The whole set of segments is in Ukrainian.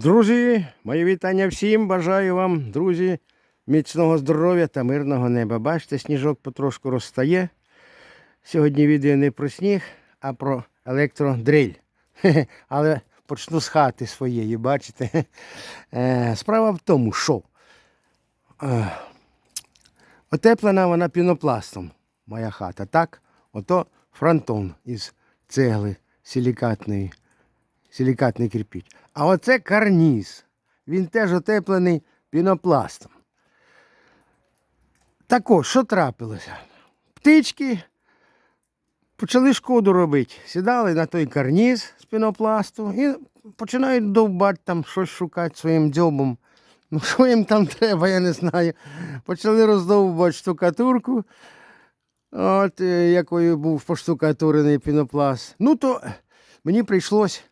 Друзі, мої вітання всім. Бажаю вам, друзі, міцного здоров'я та мирного неба. Бачите, сніжок потрошку розстає. Сьогодні відео не про сніг, а про електродриль. Але почну з хати своєї, бачите. Е, Справа в тому, що е, отеплена вона пінопластом, моя хата, так? Ото фронтон із цегли силікатної силікатний кирпіч. А оце карніз. Він теж отеплений пінопластом. Тако, що трапилося? Птички почали шкоду робити. Сідали на той карніз з пінопласту і починають довбати там щось шукати своїм дзьобом. Ну, що їм там треба, я не знаю. Почали роздовбувати штукатурку, от, е, якою був поштукатурений пінопласт. Ну, то мені прийшлось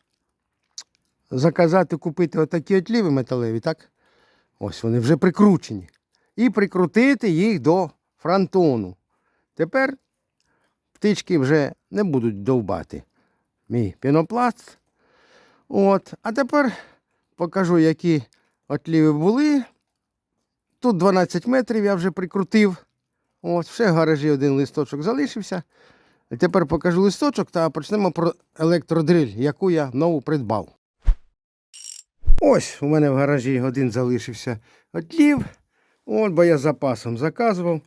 заказати купити отакі отліви металеві, так? Ось вони вже прикручені. І прикрутити їх до фронтону. Тепер птички вже не будуть довбати мій пінопласт. От. А тепер покажу, які отліви були. Тут 12 метрів я вже прикрутив. От, все в гаражі один листочок залишився. Тепер покажу листочок та почнемо про електродриль, яку я нову придбав. Ось у мене в гаражі один залишився отлів. От, бо я запасом заказував.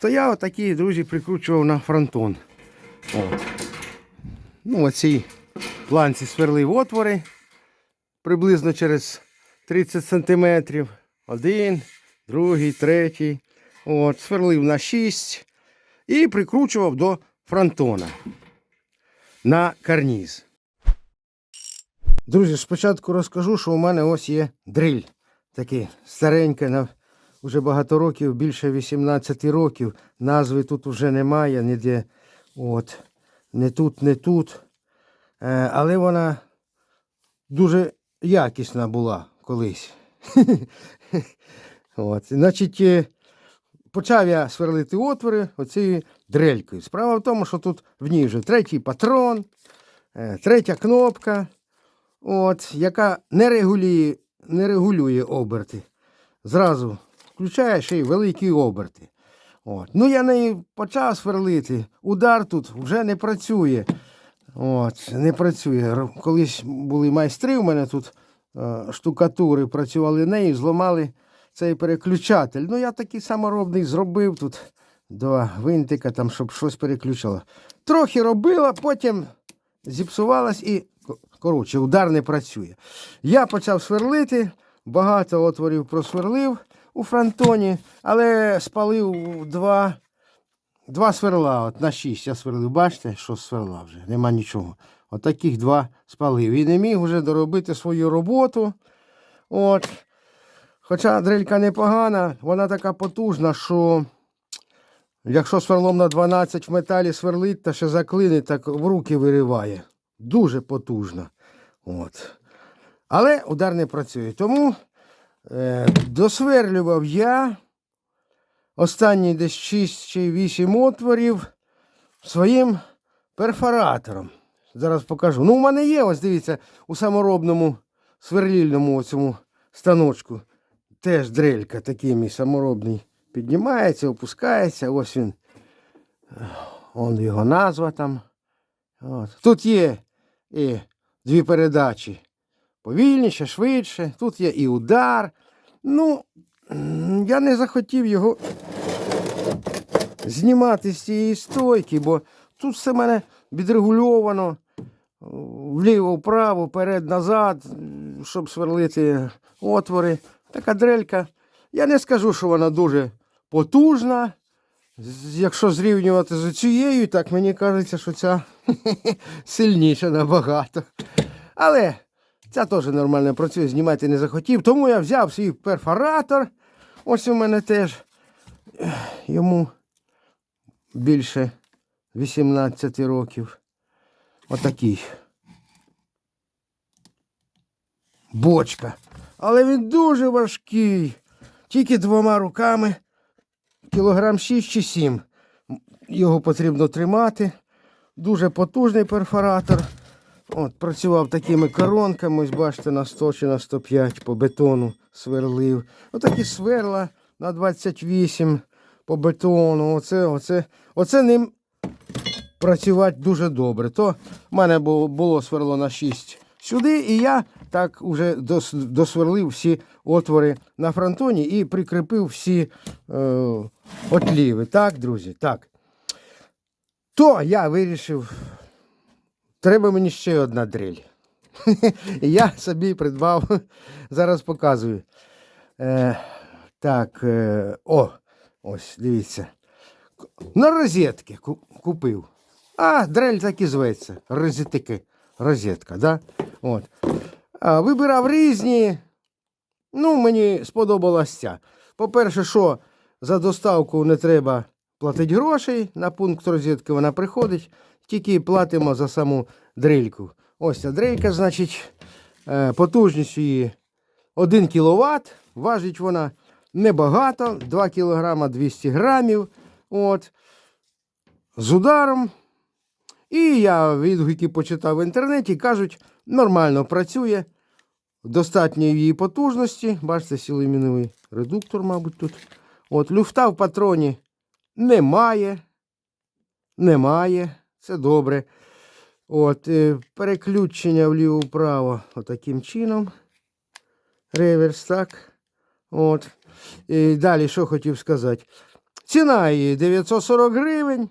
То я отакі, друзі, прикручував на фронтон. От. Ну, оцій планці сверлив отвори приблизно через 30 сантиметрів. Один, другий, третій. От, сверлив на 6 і прикручував до фронтона на карніз. Друзі, спочатку розкажу, що у мене ось є дриль. Такий старенький, на вже багато років, більше 18 років. Назви тут вже немає ніде. От. Не тут, не тут. Е, але вона дуже якісна була колись. Значить, е, почав я сверлити отвори оцією дрелькою. Справа в тому, що тут в ній вже третій патрон, е, третя кнопка от, яка не регулює, не регулює оберти. Зразу включаєш і великі оберти. От. Ну, я нею почав сверлити. Удар тут вже не працює. От, не працює. Колись були майстри у мене тут е, штукатури, працювали нею, зламали цей переключатель. Ну, я такий саморобний зробив тут два винтика, там, щоб щось переключало. Трохи робила, потім зіпсувалась і коротше, удар не працює. Я почав сверлити, багато отворів просверлив у фронтоні, але спалив два, два сверла от на шість. Я сверлив, бачите, що сверла вже, нема нічого. От таких два спалив. І не міг вже доробити свою роботу. От. Хоча дрелька непогана, вона така потужна, що якщо сверлом на 12 в металі сверлить та ще заклинить, так в руки вириває. Дуже потужна. От. Але удар не працює. Тому е, досверлював я останні десь 6 чи 8 отворів своїм перфоратором. Зараз покажу. Ну, у мене є, ось дивіться, у саморобному сверлільному цьому станочку. Теж дрелька такий мій саморобний. Піднімається, опускається. Ось він. Он його назва там. От. Тут є і дві передачі. Повільніше, швидше. Тут є і удар. Ну, я не захотів його знімати з цієї стойки, бо тут все мене відрегульовано вліво, вправо, вперед, назад, щоб сверлити отвори. Така дрелька. Я не скажу, що вона дуже потужна. Якщо зрівнювати з цією, так мені кажеться, що ця сильніша набагато. Але ця теж нормально працює, знімати не захотів. Тому я взяв свій перфоратор. Ось у мене теж йому більше 18 років. Отакий. Бочка. Але він дуже важкий. Тільки двома руками кілограм 6 чи 7. Його потрібно тримати. Дуже потужний перфоратор. От, працював такими коронками, ось бачите, на 100 чи на 105 по бетону сверлив. Отакі сверла на 28 по бетону. Оце, оце, оце ним працювати дуже добре. То в мене було, сверло на 6 сюди, і я так уже дос, досверлив всі отвори на фронтоні і прикріпив всі е, отліви. Так, друзі, так. То я вирішив, треба мені ще одна дрель. Я собі придбав, зараз показую. Е, так, е, о, ось, дивіться. На розетки купив. А, дрель так і зветься. Розетки. Розетка, да? От. А, вибирав різні. Ну, мені сподобалась. По-перше, що за доставку не треба платити грошей на пункт розетки, вона приходить, тільки платимо за саму дрельку. Ось ця дрелька, значить, е, потужність її 1 кВт, важить вона небагато, 2 кг 200 грамів. От, з ударом. І я відгуки почитав в інтернеті, кажуть, нормально працює, достатньо її потужності. Бачите, силоміновий редуктор, мабуть, тут. От, люфта в патроні немає. Немає. Це добре. От, е, переключення вліво-вправо отаким чином. Реверс, так. От. І далі, що хотів сказати. Ціна її 940 гривень.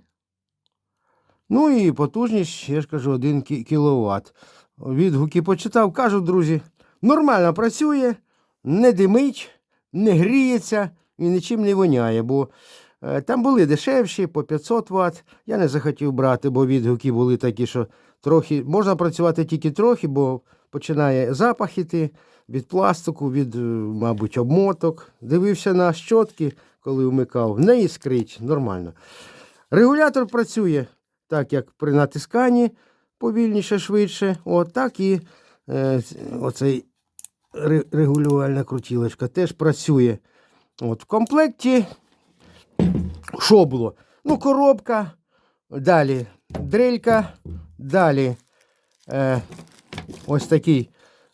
Ну і потужність, я ж кажу, 1 кВт. Відгуки почитав, кажуть, друзі, нормально працює, не димить, не гріється і нічим не воняє, бо е, там були дешевші по 500 Вт. Я не захотів брати, бо відгуки були такі, що трохи можна працювати тільки трохи, бо починає запах іти від пластику, від, е, мабуть, обмоток. Дивився на щотки, коли вмикав, не іскрить, нормально. Регулятор працює так, як при натисканні повільніше, швидше. От так і е, оцей ре- регулювальна крутілочка теж працює. От, в комплекті що було? Ну, коробка, далі дрелька, далі е, ось такий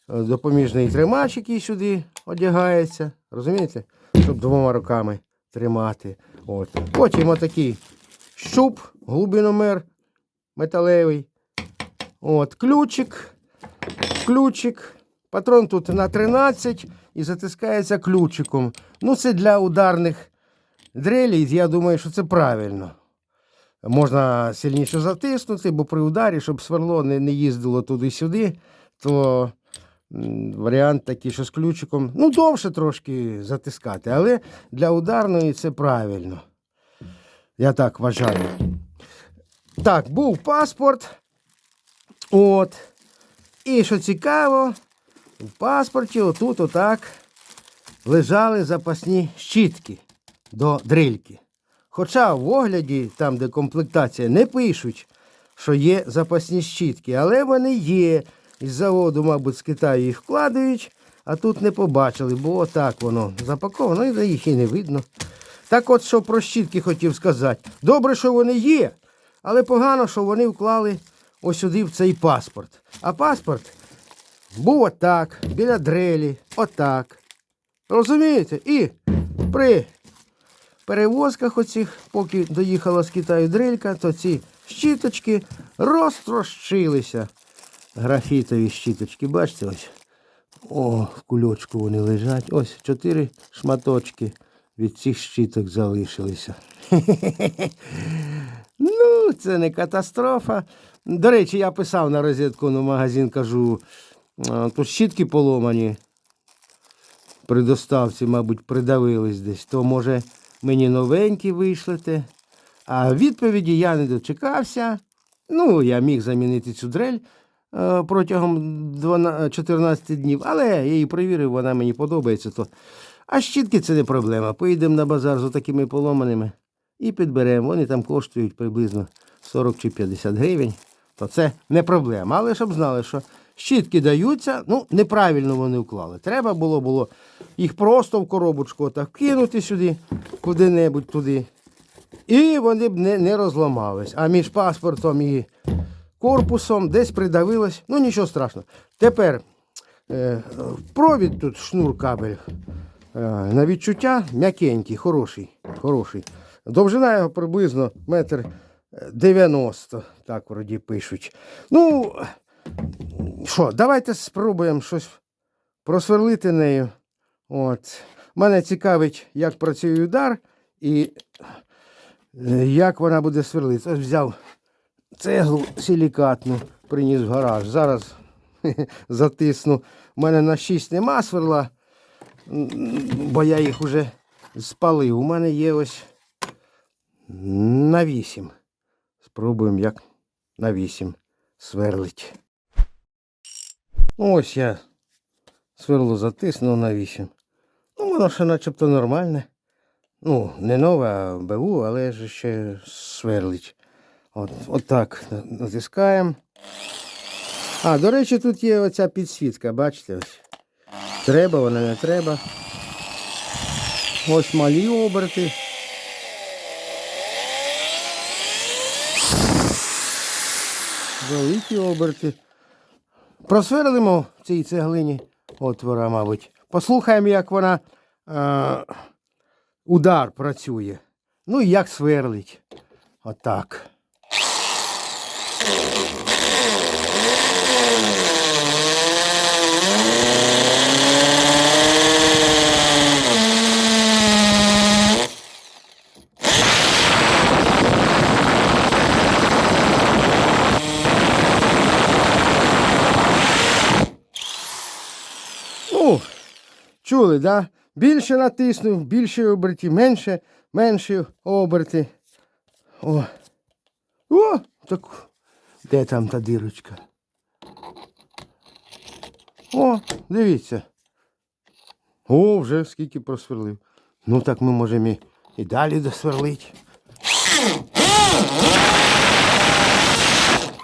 е, допоміжний тримач, який сюди одягається. Розумієте? Щоб двома руками тримати. От. Потім отакий щуп, глибиномер металевий. От, ключик, ключик. Патрон тут на 13 і затискається ключиком. Ну, це для ударних дрелей, я думаю, що це правильно. Можна сильніше затиснути, бо при ударі, щоб сверло не їздило туди-сюди, то варіант такий, що з ключиком, ну, довше трошки затискати, але для ударної це правильно. Я так вважаю. Так, був паспорт. От. І що цікаво, в паспорті отут отак лежали запасні щітки до дрильки. Хоча в огляді, там, де комплектація, не пишуть, що є запасні щітки, але вони є. Із заводу, мабуть, з Китаю їх вкладають, а тут не побачили, бо отак воно запаковано, і їх і не видно. Так от, що про щітки хотів сказати. Добре, що вони є, але погано, що вони вклали ось сюди в цей паспорт. А паспорт був отак, біля дрелі, отак. Розумієте? І при перевозках оцих, поки доїхала з Китаю дрелька, то ці щіточки розтрощилися. Графітові щіточки, бачите ось. О, в кульочку вони лежать. Ось чотири шматочки від цих щиток залишилися. Ну, це не катастрофа. До речі, я писав на розетку на магазин, кажу, тут щітки поломані при доставці, мабуть, придавились десь, то може мені новенькі вишлете. А відповіді я не дочекався. Ну, я міг замінити цю дрель е, протягом 12, 14 днів, але я її перевірив, вона мені подобається. То... А щітки це не проблема. Поїдемо на базар з такими поломаними і підберемо. Вони там коштують приблизно 40 чи 50 гривень. То це не проблема. Але щоб знали, що щітки даються, ну, неправильно вони вклали. Треба було було їх просто в коробочку так кинути сюди, куди-небудь туди. І вони б не, не розламались. А між паспортом і корпусом, десь придавилось. Ну, нічого страшного. Тепер е, провід тут шнур кабель. Е, на відчуття м'якенький, хороший. хороший. Довжина його приблизно метр дев'яносто, так вроді пишуть. Ну, що, давайте спробуємо щось просверлити нею. От. Мене цікавить, як працює удар і е, як вона буде сверлити. Ось взяв цеглу силікатну, приніс в гараж. Зараз затисну. У мене на 6 нема сверла, бо я їх вже спалив. У мене є ось на 8. Спробуємо, як на 8 сверлить. Ось я сверло затиснув на 8. Ну, воно ще начебто нормальне. Ну, не нове, а БУ, але ж ще сверлить. От, от так на- натискаємо. А, до речі, тут є оця підсвітка, бачите? Ось. Треба, вона не треба. Ось малі оберти. Великі оберти. Просверлимо цій цеглині отвора, мабуть. Послухаємо, як вона е, удар працює. Ну і як сверлить. Отак. Ну, чули, да? Більше натиснув, більше оберті, менше, менше оберти. О. О, так. Де там та дирочка? О, дивіться. О, вже скільки просверлив. Ну так ми можемо і, і далі досверлити.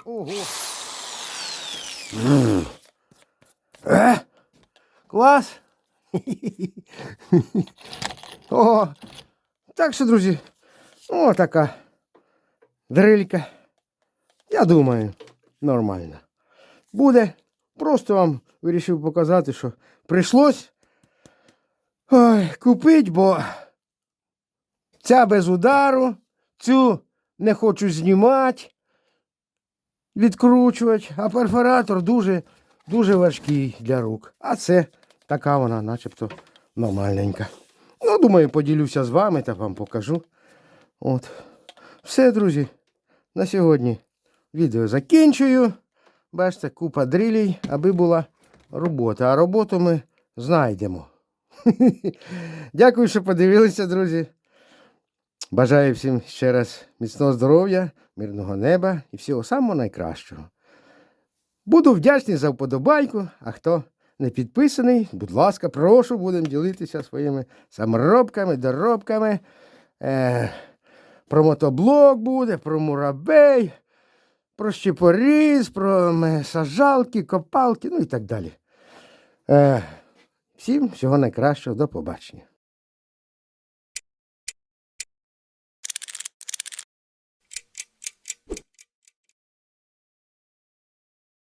Ого. Е? Клас. О, так що, друзі, о, така дрилька. Я думаю, нормально. Буде. Просто вам вирішив показати, що прийшлось ой, купити, бо ця без удару, цю не хочу знімати, відкручувати, а перфоратор дуже, дуже важкий для рук. А це така вона, начебто, нормальненька. Ну, думаю, поділюся з вами та вам покажу. От. Все, друзі, на сьогодні відео закінчую. Бачите, купа дрилей, аби була робота. А роботу ми знайдемо. Дякую, що подивилися, друзі. Бажаю всім ще раз міцного здоров'я, мирного неба і всього самого найкращого. Буду вдячний за вподобайку, а хто не підписаний, будь ласка, прошу, будемо ділитися своїми саморобками, доробками. Е, про мотоблок буде, про мурабей, про щепоріз, про сажалки, копалки, ну і так далі. Е, всім всього найкращого, до побачення.